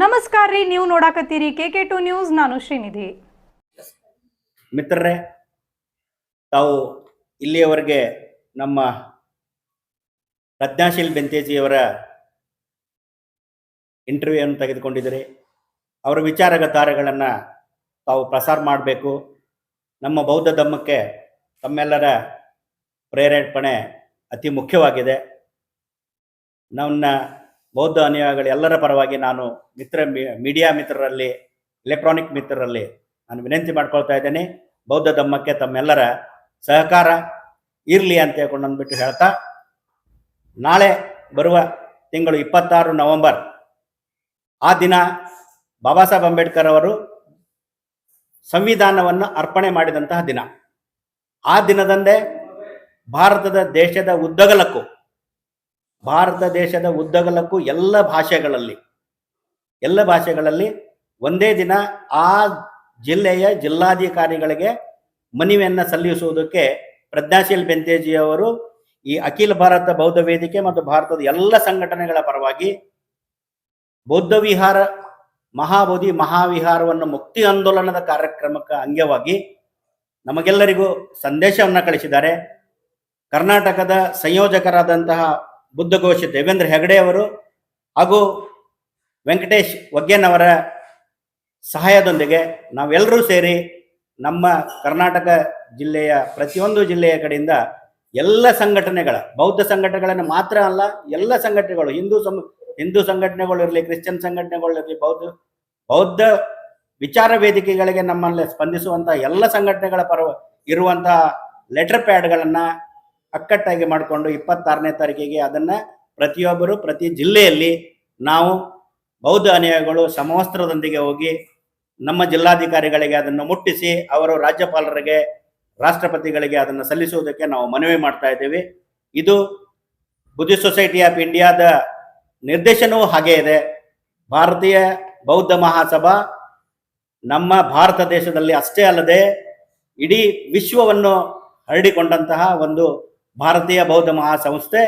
ನಮಸ್ಕಾರ ರೀ, ನೀವು ನೋಡಾಕತ್ತೀರಿ ಕೆ ಕೆ ಟು ನ್ಯೂಸ್, ನಾನು ಶ್ರೀನಿಧಿ. ಮಿತ್ರರೇ, ತಾವು ಇಲ್ಲಿಯವರೆಗೆ ನಮ್ಮ ಪ್ರಜ್ಞಾಶೀಲ್ ಬೆಂತೇಜಿಯವರ ಇಂಟರ್ವ್ಯೂವನ್ನು ತೆಗೆದುಕೊಂಡಿದ್ದೀರಿ. ಅವರ ವಿಚಾರಗತಾರಗಳನ್ನು ತಾವು ಪ್ರಸಾರ ಮಾಡಬೇಕು. ನಮ್ಮ ಬೌದ್ಧ ಧಮ್ಮಕ್ಕೆ ತಮ್ಮೆಲ್ಲರ ಪ್ರೇರೇಪಣೆ ಅತಿ ಮುಖ್ಯವಾಗಿದೆ. ನನ್ನ ಬೌದ್ಧ ಅನುಯಾಯಿಗಳು ಎಲ್ಲರ ಪರವಾಗಿ ನಾನು ಮಿತ್ರ ಮೀಡಿಯಾ ಮಿತ್ರರಲ್ಲಿ, ಎಲೆಕ್ಟ್ರಾನಿಕ್ ಮಿತ್ರರಲ್ಲಿ ನಾನು ವಿನಂತಿ ಮಾಡ್ಕೊಳ್ತಾ ಇದ್ದೇನೆ. ಬೌದ್ಧ ಧಮ್ಮಕ್ಕೆ ತಮ್ಮೆಲ್ಲರ ಸಹಕಾರ ಇರಲಿ ಅಂತ ಹೇಳ್ಕೊಂಡು ಅಂದ್ಬಿಟ್ಟು ಹೇಳ್ತಾ, ನಾಳೆ ಬರುವ ತಿಂಗಳು ಇಪ್ಪತ್ತಾರು ನವೆಂಬರ್, ಆ ದಿನ ಬಾಬಾ ಸಾಹೇಬ್ ಅಂಬೇಡ್ಕರ್ ಅವರು ಸಂವಿಧಾನವನ್ನು ಅರ್ಪಣೆ ಮಾಡಿದಂತಹ ದಿನ. ಆ ದಿನದಂದೇ ಭಾರತದ ದೇಶದ ಉದ್ದಗಲಕ್ಕೂ ಭಾರತ ದೇಶದ ಉದ್ದಗಲಕ್ಕೂ ಎಲ್ಲ ಭಾಷೆಗಳಲ್ಲಿ ಎಲ್ಲ ಭಾಷೆಗಳಲ್ಲಿ ಒಂದೇ ದಿನ ಆ ಜಿಲ್ಲೆಯ ಜಿಲ್ಲಾಧಿಕಾರಿಗಳಿಗೆ ಮನವಿಯನ್ನು ಸಲ್ಲಿಸುವುದಕ್ಕೆ ಪ್ರಜ್ಞಾಶೀಲ್ ಬೆಂತೇಜಿಯವರು ಈ ಅಖಿಲ ಭಾರತ ಬೌದ್ಧ ವೇದಿಕೆ ಮತ್ತು ಭಾರತದ ಎಲ್ಲ ಸಂಘಟನೆಗಳ ಪರವಾಗಿ ಬೌದ್ಧ ವಿಹಾರ, ಮಹಾಬೋಧಿ, ಮಹಾವಿಹಾರವನ್ನು ಮುಕ್ತಿ ಆಂದೋಲನದ ಕಾರ್ಯಕ್ರಮಕ್ಕೆ ಅಂಗವಾಗಿ ನಮಗೆಲ್ಲರಿಗೂ ಸಂದೇಶವನ್ನು ಕಳಿಸಿದ್ದಾರೆ. ಕರ್ನಾಟಕದ ಸಂಯೋಜಕರಾದಂತಹ ಬುದ್ಧಘೋಷ ದೇವೇಂದ್ರ ಹೆಗಡೆ ಅವರು ಹಾಗೂ ವೆಂಕಟೇಶ್ ಒಗ್ಗೇನವರ ಸಹಾಯದೊಂದಿಗೆ ನಾವೆಲ್ಲರೂ ಸೇರಿ ನಮ್ಮ ಕರ್ನಾಟಕ ಜಿಲ್ಲೆಯ ಪ್ರತಿಯೊಂದು ಜಿಲ್ಲೆಯ ಕಡೆಯಿಂದ ಎಲ್ಲ ಸಂಘಟನೆಗಳ, ಬೌದ್ಧ ಸಂಘಟನೆಗಳನ್ನು ಮಾತ್ರ ಅಲ್ಲ, ಎಲ್ಲ ಸಂಘಟನೆಗಳು, ಹಿಂದೂ ಸಂ, ಹಿಂದೂ ಸಂಘಟನೆಗಳು ಇರಲಿ, ಕ್ರಿಶ್ಚಿಯನ್ ಸಂಘಟನೆಗಳು ಇರಲಿ, ಬೌದ್ಧ ಬೌದ್ಧ ವಿಚಾರ ವೇದಿಕೆಗಳಿಗೆ ನಮ್ಮಲ್ಲಿ ಸ್ಪಂದಿಸುವಂತಹ ಎಲ್ಲ ಸಂಘಟನೆಗಳ ಪರ ಇರುವಂತಹ ಲೆಟರ್ ಪ್ಯಾಡ್ಗಳನ್ನು ಅಕ್ಕಟ್ಟಾಗಿ ಮಾಡಿಕೊಂಡು ಇಪ್ಪತ್ತಾರನೇ ತಾರೀಕಿಗೆ ಅದನ್ನು ಪ್ರತಿಯೊಬ್ಬರು ಪ್ರತಿ ಜಿಲ್ಲೆಯಲ್ಲಿ ನಾವು ಬೌದ್ಧ ಅನುಯಾಯಿಗಳು ಸಮವಸ್ತ್ರದೊಂದಿಗೆ ಹೋಗಿ ನಮ್ಮ ಜಿಲ್ಲಾಧಿಕಾರಿಗಳಿಗೆ ಅದನ್ನು ಮುಟ್ಟಿಸಿ ಅವರು ರಾಜ್ಯಪಾಲರಿಗೆ, ರಾಷ್ಟ್ರಪತಿಗಳಿಗೆ ಅದನ್ನು ಸಲ್ಲಿಸುವುದಕ್ಕೆ ನಾವು ಮನವಿ ಮಾಡ್ತಾ ಇದ್ದೇವೆ. ಇದು ಬುದ್ಧಿಸ್ಟ್ ಸೊಸೈಟಿ ಆಫ್ ಇಂಡಿಯಾದ ನಿರ್ದೇಶನವೂ ಹಾಗೇ ಇದೆ. ಭಾರತೀಯ ಬೌದ್ಧ ಮಹಾಸಭಾ ನಮ್ಮ ಭಾರತ ದೇಶದಲ್ಲಿ ಅಷ್ಟೇ ಅಲ್ಲದೆ ಇಡೀ ವಿಶ್ವವನ್ನು ಹರಡಿಕೊಂಡಂತಹ ಒಂದು ಭಾರತೀಯ ಬೌದ್ಧ ಮಹಾಸಂಸ್ಥೆ.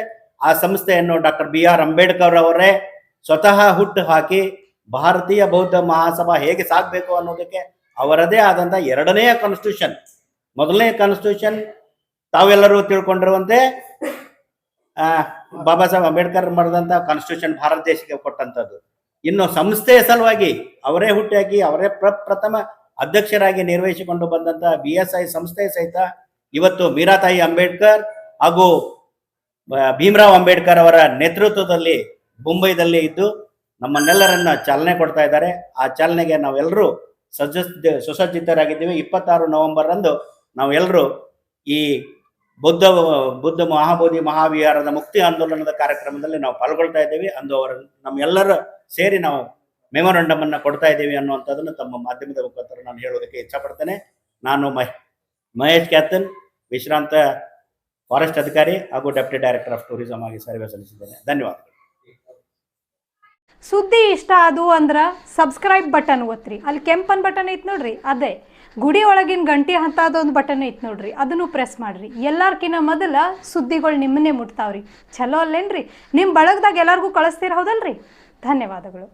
ಆ ಸಂಸ್ಥೆಯನ್ನು ಡಾಕ್ಟರ್ ಬಿ ಆರ್ ಅಂಬೇಡ್ಕರ್ ಅವರೇ ಸ್ವತಃ ಹುಟ್ಟು ಹಾಕಿ ಭಾರತೀಯ ಬೌದ್ಧ ಮಹಾಸಭಾ ಹೇಗೆ ಸಾಗಬೇಕು ಅನ್ನೋದಕ್ಕೆ ಅವರದೇ ಆದಂಥ ಎರಡನೆಯ ಕಾನ್ಸ್ಟಿಟ್ಯೂಷನ್ ಮೊದಲನೇ ಕಾನ್ಸ್ಟಿಟ್ಯೂಷನ್ ತಾವೆಲ್ಲರೂ ತಿಳ್ಕೊಂಡಿರುವಂತೆ ಬಾಬಾ ಸಾಹೇಬ್ ಅಂಬೇಡ್ಕರ್ ಮಾಡಿದಂಥ ಕಾನ್ಸ್ಟಿಟ್ಯೂಷನ್ ಭಾರತ ದೇಶಕ್ಕೆ ಕೊಟ್ಟಂತದ್ದು. ಇನ್ನು ಸಂಸ್ಥೆಯ ಸಲುವಾಗಿ ಅವರೇ ಹುಟ್ಟಿಯಾಗಿ ಅವರೇ ಪ್ರಪ್ರಥಮ ಅಧ್ಯಕ್ಷರಾಗಿ ನಿರ್ವಹಿಸಿಕೊಂಡು ಬಂದಂಥ ಬಿ ಎಸ್ ಐ ಸಂಸ್ಥೆ ಸಹಿತ ಇವತ್ತು ಮೀರಾತಾಯಿ ಅಂಬೇಡ್ಕರ್ ಹಾಗೂ ಭೀಮರಾವ್ ಅಂಬೇಡ್ಕರ್ ಅವರ ನೇತೃತ್ವದಲ್ಲಿ ಮುಂಬೈದಲ್ಲಿ ಇದ್ದು ನಮ್ಮನ್ನೆಲ್ಲರನ್ನ ಚಾಲನೆ ಕೊಡ್ತಾ ಇದ್ದಾರೆ. ಆ ಚಾಲನೆಗೆ ನಾವೆಲ್ಲರೂ ಸಜ್ಜ ಸುಸಜ್ಜಿತರಾಗಿದ್ದೀವಿ. ಇಪ್ಪತ್ತಾರು ನವೆಂಬರ್ ಅಂದು ನಾವೆಲ್ಲರೂ ಈ ಬುದ್ಧ ಬುದ್ಧ ಮಹಾಬೋಧಿ ಮಹಾವಿಹಾರದ ಮುಕ್ತಿ ಆಂದೋಲನದ ಕಾರ್ಯಕ್ರಮದಲ್ಲಿ ನಾವು ಪಾಲ್ಗೊಳ್ತಾ ಇದ್ದೀವಿ. ಅಂದು ಅವರ ನಮ್ಮೆಲ್ಲರ ಸೇರಿ ನಾವು ಮೆಮೊರಂಡಮ್ ಅನ್ನ ಕೊಡ್ತಾ ಇದ್ದೀವಿ ಅನ್ನುವಂಥದ್ದನ್ನು ತಮ್ಮ ಮಾಧ್ಯಮದ ಮುಖಾಂತರ ನಾನು ಹೇಳೋದಕ್ಕೆ ಇಚ್ಛಪಡ್ತೇನೆ. ನಾನು ಮಹ್, ಮಹೇಶ್ ಕ್ಯಾತನ್ ವಿಶ್ರಾಂತ ಫಾರೆಸ್ಟ್ ಅಧಿಕಾರಿ ಹಾಗೂ ಡೆಪ್ಟಿ ಡೈರೆಕ್ಟರ್ ಆಫ್ ಟೂರಿಸಂ ಆಗಿ ಸೇವೆ ಸಲ್ಲಿಸಿದ್ದೇನೆ. ಧನ್ಯವಾದಗಳು. ಸುದ್ದಿ ಇಷ್ಟ ಅದು ಅಂದ್ರ ಸಬ್ಸ್ಕ್ರೈಬ್ ಬಟನ್ ಒತ್ತ್ರಿ ಅಲ್ಲಿ ಕೆಂಪನ್ ಬಟನ್ ಐತ್ ನೋಡ್ರಿ? ಅದೇ. ಗುಡಿ ಒಳಗಿನ ಗಂಟಿ ಹಂತದೊಂದು ಬಟನ್ ಐತ್ ನೋಡ್ರಿ. ಅದನ್ನು ಪ್ರೆಸ್ ಮಾಡ್ರಿ. ಎಲ್ಲಾರ್ಕಿನ್ನ ಮೊದಲ ಸುದ್ದಿಗಳು ನಿಮ್ಮನ್ನೇ ಮುಟ್ತಾವ್ರಿ. ಚಲೋ ಅಲ್ಲೇನ್ರಿ? ನಿಮ್ಮ ಬಳಗದಾಗ ಎಲ್ಲರಿಗೂ ಕಳಿಸ್ತೀರ ಹೌದಲ್ರಿ? ಧನ್ಯವಾದಗಳು.